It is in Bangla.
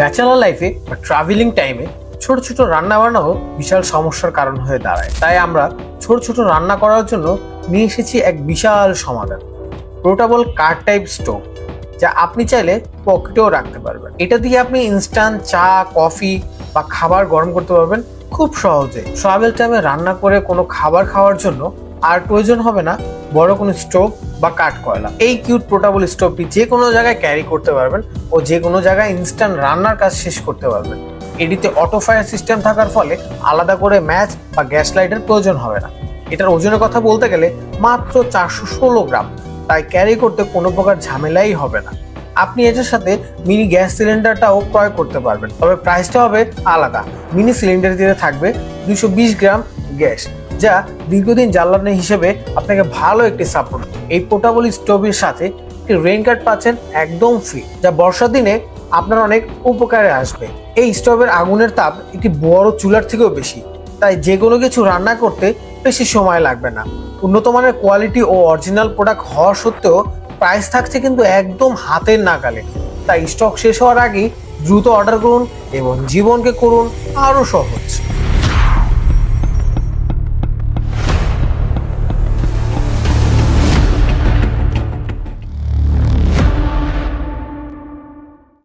ব্যাচেলার লাইফে বা ট্রাভেলিং টাইমে ছোট ছোট রান্না বান্নাও বিশাল সমস্যার কারণ হয়ে দাঁড়ায়। তাই আমরা ছোট ছোট রান্না করার জন্য নিয়ে এসেছি এক বিশাল সমাধান। প্রোটাবল কার টাইপ স্টোভ যা আপনি চাইলে পকেটেও রাখতে পারবেন। এটা দিয়ে আপনি ইনস্ট্যান্ট চা কফি বা খাবার গরম করতে পারবেন খুব সহজে। ট্রাভেল টাইমে রান্না করে কোনো খাবার খাওয়ার জন্য আর প্রয়োজন হবে না বড় কোনো স্টোভ বা কাঠ কয়লা। এই কিউট পোর্টেবল স্টোভটি যে কোনো জায়গায় ক্যারি করতে পারবেন ও যে কোনো জায়গায় ইনস্ট্যান্ট রান্নার কাজ শেষ করতে পারবেন। এটিতে অটো ফায়ার সিস্টেম থাকার ফলে আলাদা করে ম্যাচ বা গ্যাস লাইটের প্রয়োজন হবে না। এটার ওজনের কথা বলতে গেলে মাত্র চারশো ষোলো গ্রাম। তাই ক্যারি করতে কোনো প্রকার ঝামেলাই হবে না। আপনি এটার সাথে মিনি গ্যাস সিলিন্ডারটাও ক্রয় করতে পারবেন। তবে প্রাইসটা হবে আলাদা। মিনি সিলিন্ডার দিয়ে থাকবে দুশো গ্রাম গ্যাস, যা দীর্ঘদিন জ্বালানি হিসেবে আপনাকে ভালো একটি সাপোর্ট এই পোর্টেবল স্টোভের সাথে একটি রেইন কার্ড পাচ্ছেন একদম ফ্রি যা বর্ষার দিনে আপনার অনেক উপকারে আসবে। এই স্টোভের আগুনের তাপ একটি বড় চুলার থেকেও বেশি, তাই যে কোনো কিছু রান্না করতে বেশি সময় লাগবে না। উন্নত মানের কোয়ালিটি ও অরিজিনাল প্রোডাক্ট হওয়া সত্ত্বেও প্রাইস থাকছে কিন্তু একদম হাতের নাগালে। তাই স্টক শেষ হওয়ার আগেই দ্রুত অর্ডার করুন এবং জীবনকে করুন আরও সহজ।